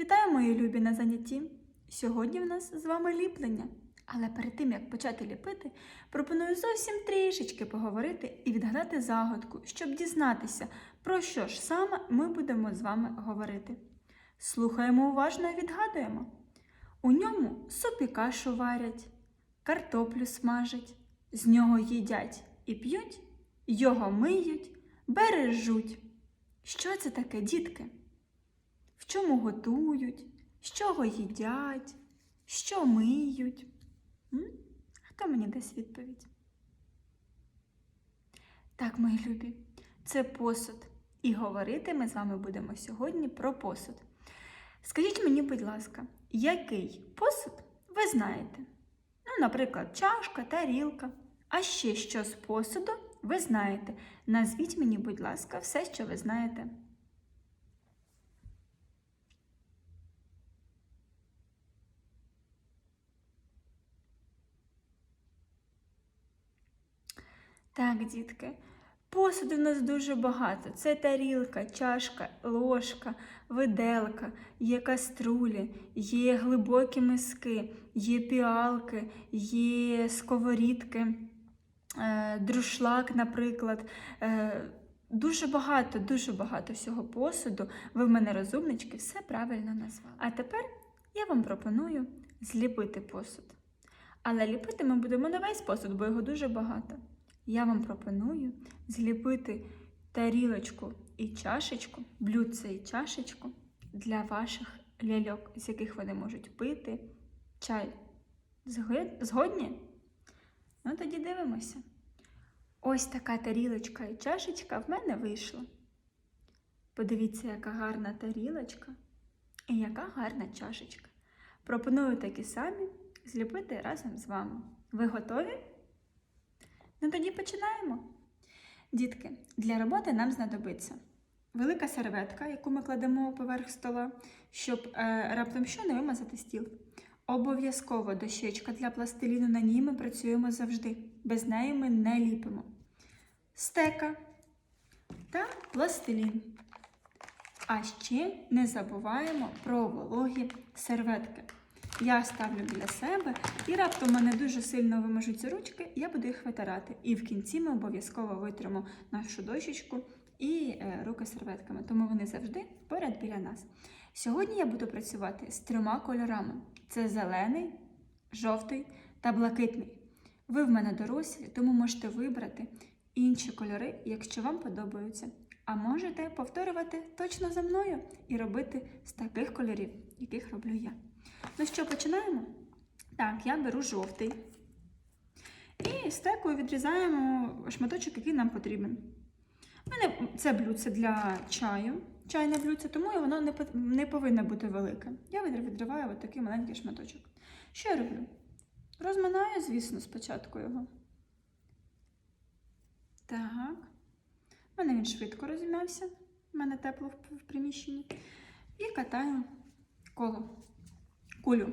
Вітаю, мої любі на занятті! Сьогодні в нас з вами ліплення. Але перед тим як почати ліпити, пропоную зовсім трішечки поговорити і відгадати загадку, щоб дізнатися, про що ж саме ми будемо з вами говорити. Слухаємо уважно і відгадуємо. У ньому суп і кашу варять, картоплю смажать, з нього їдять і п'ють, його миють, бережуть. Що це таке, дітки? В чому готують, з чого їдять, що миють? М? Хто мені дасть відповідь? Так, мої любі, це посуд. І говорити ми з вами будемо сьогодні про посуд. Скажіть мені, будь ласка, який посуд ви знаєте? Ну, наприклад, чашка, тарілка. А ще що з посуду ви знаєте? Назвіть мені, будь ласка, все, що ви знаєте. Так, дітки, посуду в нас дуже багато. Це тарілка, чашка, ложка, виделка, є каструлі, є глибокі миски, є піалки, є сковорідки, е, друшлак, наприклад. Е, Дуже багато, дуже багато всього посуду. Ви в мене розумнички, все правильно назвали. А тепер я вам пропоную зліпити посуд. Але ліпити ми будемо не весь посуд, бо його дуже багато. Я вам пропоную зліпити тарілочку і чашечку, блюдце і чашечку для ваших ляльок, з яких вони можуть пити чай. Згодні? Ну тоді дивимося. Ось така тарілочка і чашечка в мене вийшла. Подивіться, яка гарна тарілочка і яка гарна чашечка. Пропоную такі самі зліпити разом з вами. Ви готові? Ну тоді починаємо. Дітки, для роботи нам знадобиться велика серветка, яку ми кладемо поверх стола, щоб е, раптом що не вимазати стіл. Обов'язково дощечка для пластиліну, на ній ми працюємо завжди. Без неї ми не ліпимо. Стека та пластилін. А ще не забуваємо про вологі серветки. Я ставлю біля себе, і раптом мене дуже сильно вимажуться ручки, я буду їх витирати. І в кінці ми обов'язково витримо нашу дощечку і е, руки серветками, тому вони завжди поряд біля нас. Сьогодні я буду працювати з трьома кольорами: це зелений, жовтий та блакитний. Ви в мене дорослі, тому можете вибрати інші кольори, якщо вам подобаються. А можете повторювати точно за мною і робити з таких кольорів, яких роблю я. Ну що, починаємо? Так, я беру жовтий. І стекою відрізаємо шматочок, який нам потрібен. У мене це блюдце для чаю, чайне блюдце, тому воно не, повинно бути велике. Я відриваю от такий маленький шматочок. Що я роблю? Розминаю, звісно, спочатку його. Так. У мене він швидко розім'явся. У мене тепло в приміщенні. І катаю коло кулю.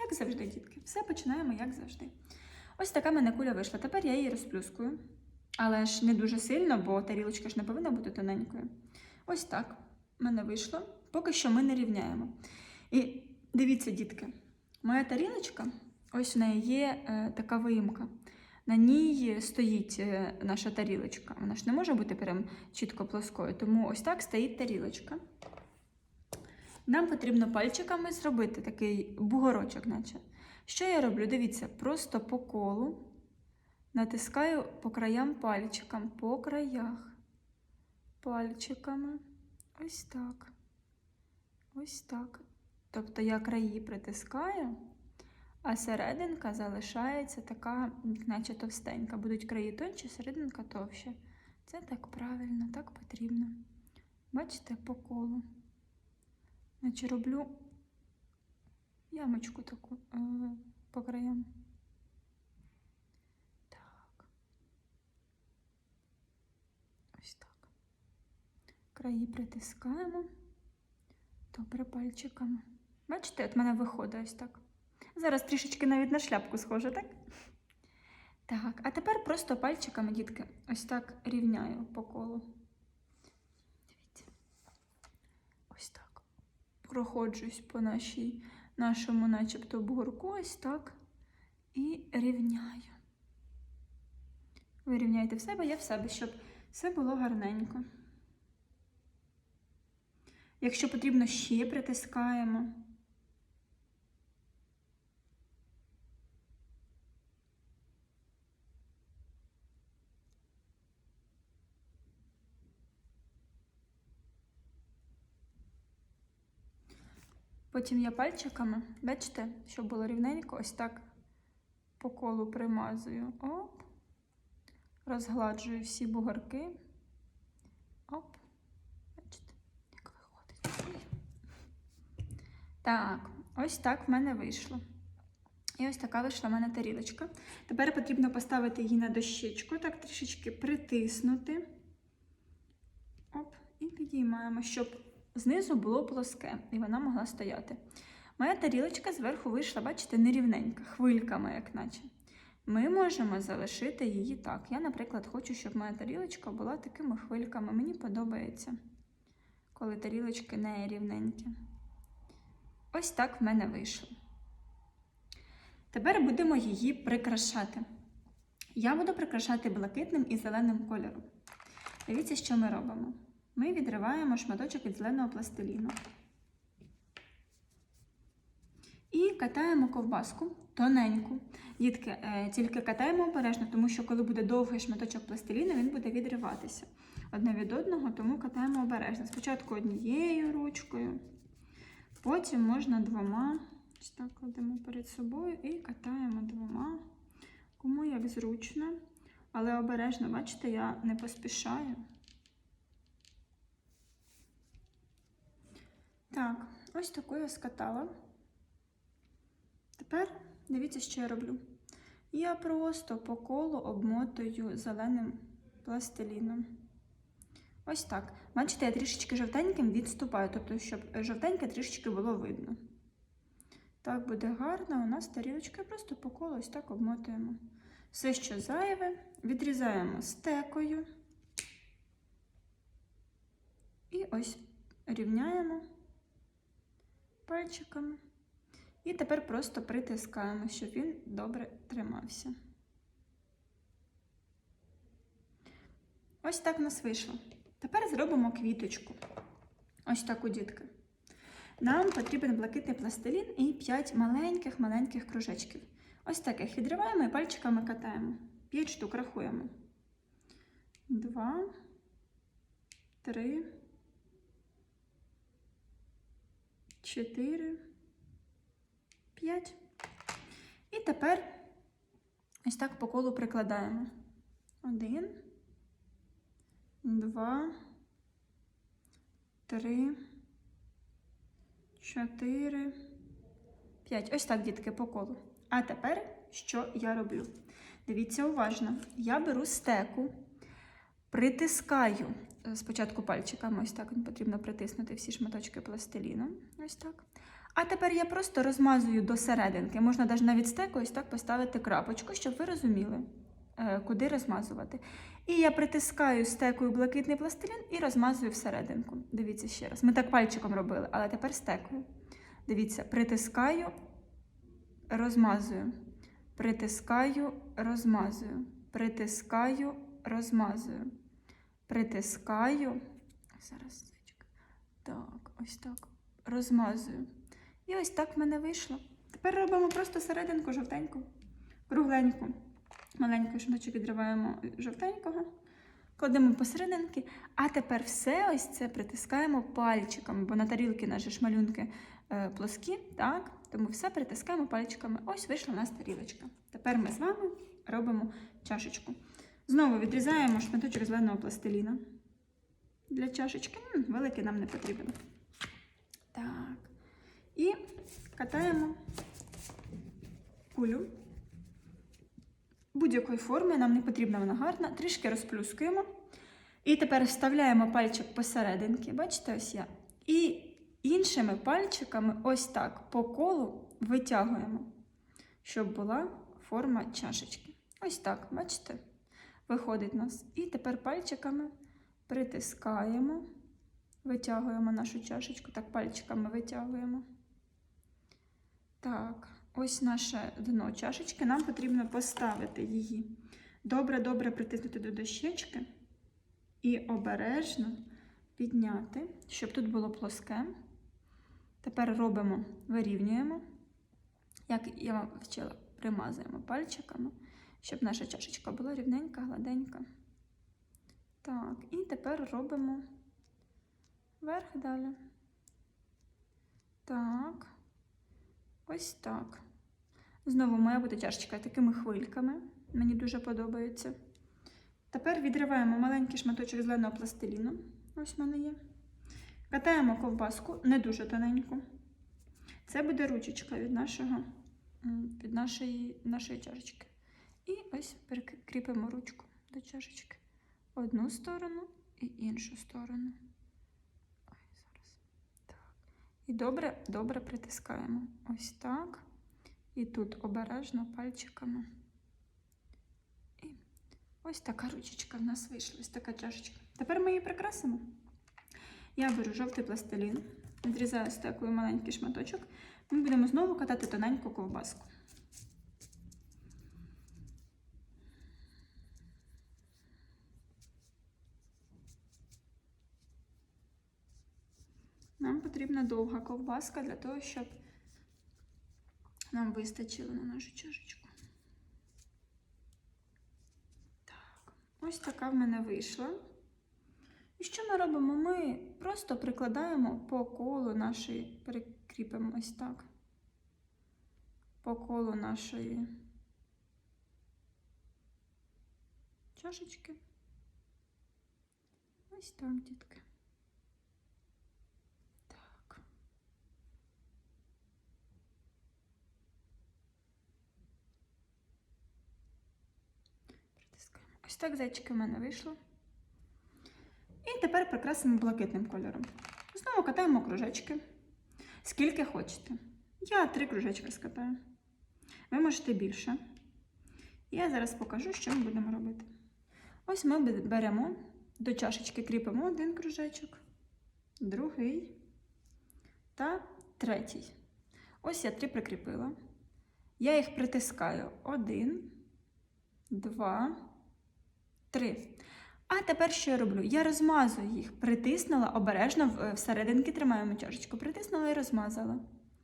Як завжди, дітки. Все починаємо, як завжди. Ось така в мене куля вийшла. Тепер я її розплюскую. Але ж не дуже сильно, бо тарілочка ж не повинна бути тоненькою. Ось так в мене вийшло. Поки що ми не рівняємо. І дивіться, дітки, моя тарілочка, ось в неї є е, така виїмка. На ній стоїть е, наша тарілочка. Вона ж не може бути прям чітко плоскою. Тому ось так стоїть тарілочка. Нам потрібно пальчиками зробити такий бугорочок, наче. Що я роблю? Дивіться, просто по колу натискаю по краям пальчиком, по краях. Пальчиками. Ось так. Ось так. Тобто я краї притискаю, а серединка залишається така, наче товстенька. Будуть краї тонші, серединка товща. Це так правильно, так потрібно. Бачите, по колу. Наче роблю ямочку таку е, по краям. Так. Ось так. Краї притискаємо. Добре пальчиками. Бачите, от мене виходить ось так. Зараз трішечки навіть на шляпку схоже, так? Так, а тепер просто пальчиками, дітки, ось так рівняю по колу. Дивіться. Ось так. Проходжусь по нашій, нашому, начебто, бугорку, ось так, і рівняю. Ви рівняєте в себе, я в себе, щоб все було гарненько. Якщо потрібно, ще притискаємо. Потім я пальчиками, бачите, щоб було рівненько, ось так по колу примазую. Оп. Розгладжую всі бугорки. Оп. Бачите, як виходить. Так, ось так в мене вийшло. І ось така вийшла в мене тарілочка. Тепер потрібно поставити її на дощечку, так трішечки притиснути. Оп, і підіймаємо, щоб знизу було плоске, і вона могла стояти. Моя тарілочка зверху вийшла, бачите, нерівненька, хвильками, як наче. Ми можемо залишити її так. Я, наприклад, хочу, щоб моя тарілочка була такими хвильками. Мені подобається, коли тарілочки не рівненькі. Ось так в мене вийшло. Тепер будемо її прикрашати. Я буду прикрашати блакитним і зеленим кольором. Дивіться, що ми робимо. Ми відриваємо шматочок від зеленого пластиліну. І катаємо ковбаску тоненьку. Дітки, е, тільки катаємо обережно, тому що коли буде довгий шматочок пластиліну, він буде відриватися одне від одного, тому катаємо обережно. Спочатку однією ручкою, потім можна двома. Ось так кладемо перед собою і катаємо двома. Кому як зручно. Але обережно, бачите, я не поспішаю. Так, ось таку я скатала. Тепер дивіться, що я роблю. Я просто по колу обмотую зеленим пластиліном. Ось так. Бачите, я трішечки жовтеньким відступаю, тобто, щоб жовтеньке трішечки було видно. Так буде гарно. У нас тарілочка просто по колу ось так обмотуємо. Все, що зайве, відрізаємо стекою. І ось рівняємо пальчиками. І тепер просто притискаємо, щоб він добре тримався. Ось так в нас вийшло. Тепер зробимо квіточку. Ось таку дітки. Нам потрібен блакитний пластилін і 5 маленьких-маленьких кружечків. Ось таких відриваємо і пальчиками катаємо. 5 штук рахуємо. 2, 3, 4, 5. І тепер ось так по колу прикладаємо. Один, два, три, чотири, п'ять. Ось так, дітки, по колу. А тепер що я роблю? Дивіться уважно. Я беру стеку, притискаю е, спочатку пальчиками, ось так потрібно притиснути всі шматочки пластиліну. Ось так. А тепер я просто розмазую до серединки. Можна навіть стекою ось так поставити крапочку, щоб ви розуміли, е, куди розмазувати. І я притискаю стекою блакитний пластилін і розмазую всерединку. Дивіться ще раз. Ми так пальчиком робили, але тепер стекою. Дивіться, притискаю, розмазую. Притискаю, розмазую. Притискаю, розмазую. Притискаю. Зараз. Так, ось так. Розмазую. І ось так в мене вийшло. Тепер робимо просто серединку жовтеньку, кругленьку. Маленький шматочок відриваємо жовтенького, кладемо посерединки, а тепер все ось це притискаємо пальчиками, бо на тарілки наші шмалюнки е, плоскі, так? Тому все притискаємо пальчиками. Ось вийшла у нас тарілочка. Тепер ми з вами робимо чашечку. Знову відрізаємо шматочок зеленого пластиліна для чашечки. Великий нам не потрібен. Так. І катаємо кулю будь-якої форми, нам не потрібна вона гарна, трішки розплюскуємо. І тепер вставляємо пальчик посерединки, бачите, ось я. І іншими пальчиками ось так по колу витягуємо, щоб була форма чашечки. Ось так, бачите? Виходить нас. І тепер пальчиками притискаємо, витягуємо нашу чашечку, так пальчиками витягуємо. Так, ось наше дно чашечки. Нам потрібно поставити її. Добре-добре притиснути до дощечки і обережно підняти, щоб тут було плоске. Тепер робимо, вирівнюємо, як я вам вчила, примазуємо пальчиками, щоб наша чашечка була рівненька, гладенька. Так, і тепер робимо вверх далі. Так, ось так. Знову має бути чашечка такими хвильками. Мені дуже подобається. Тепер відриваємо маленький шматочок зеленого пластиліну. Ось в мене є. Катаємо ковбаску не дуже тоненьку. Це буде ручечка від, нашого, від нашої, нашої чашечки. І ось прикріпимо ручку до чашечки. Одну сторону і іншу сторону. Ой, зараз. Так. І добре, добре притискаємо. Ось так. І тут обережно пальчиками. І ось така ручечка в нас вийшла, ось така чашечка. Тепер ми її прикрасимо. Я беру жовтий пластилін, відрізаю стекою маленький шматочок. Ми будемо знову катати тоненьку ковбаску. Нам потрібна довга ковбаска для того, щоб нам вистачило на нашу чашечку. Так, ось така в мене вийшла. І що ми робимо? Ми просто прикладаємо по колу нашої, перекріпимо ось так. По колу нашої чашечки. Ось так, дітки. Так. Притискаємо. Ось так зайчики в мене вийшло. І тепер прикрасимо блакитним кольором. Знову катаємо кружечки. Скільки хочете. Я три кружечки скатаю. Ви можете більше. Я зараз покажу, що ми будемо робити. Ось ми беремо до чашечки кріпимо один кружечок, другий та третій. Ось я три прикріпила. Я їх притискаю. Один, два, три. А тепер що я роблю? Я розмазую їх, притиснула обережно всерединки тримаємо чашечку. Притиснула і розмазала.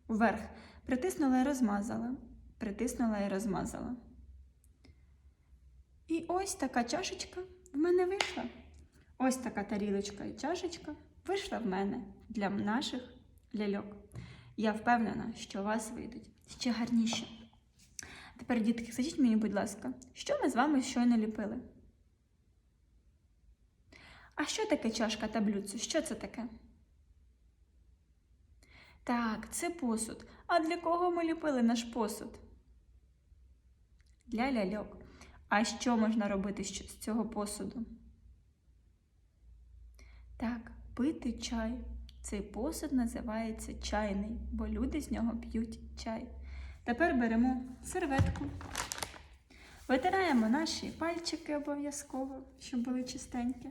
Вверх. Притиснула і розмазала. Притиснула і розмазала. І ось така чашечка в мене вийшла. Ось така тарілочка і чашечка вийшла в мене для наших ляльок. Я впевнена, що у вас вийдуть ще гарніше. Тепер, дітки, скажіть мені, будь ласка, що ми з вами щойно ліпили? А що таке чашка та блюдце? Що це таке? Так, це посуд. А для кого ми ліпили наш посуд? Для ляльок. А що можна робити з цього посуду? Так, пити чай. Цей посуд називається чайний, бо люди з нього п'ють чай. Тепер беремо серветку. Витираємо наші пальчики обов'язково, щоб були чистенькі.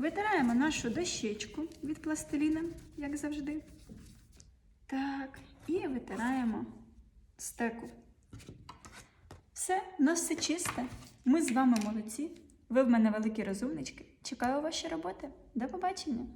Витираємо нашу дощечку від пластиліна, як завжди. Так, і витираємо стеку. Все, у нас все чисте. Ми з вами молодці. Ви в мене великі розумнички. Чекаю ваші роботи. До побачення!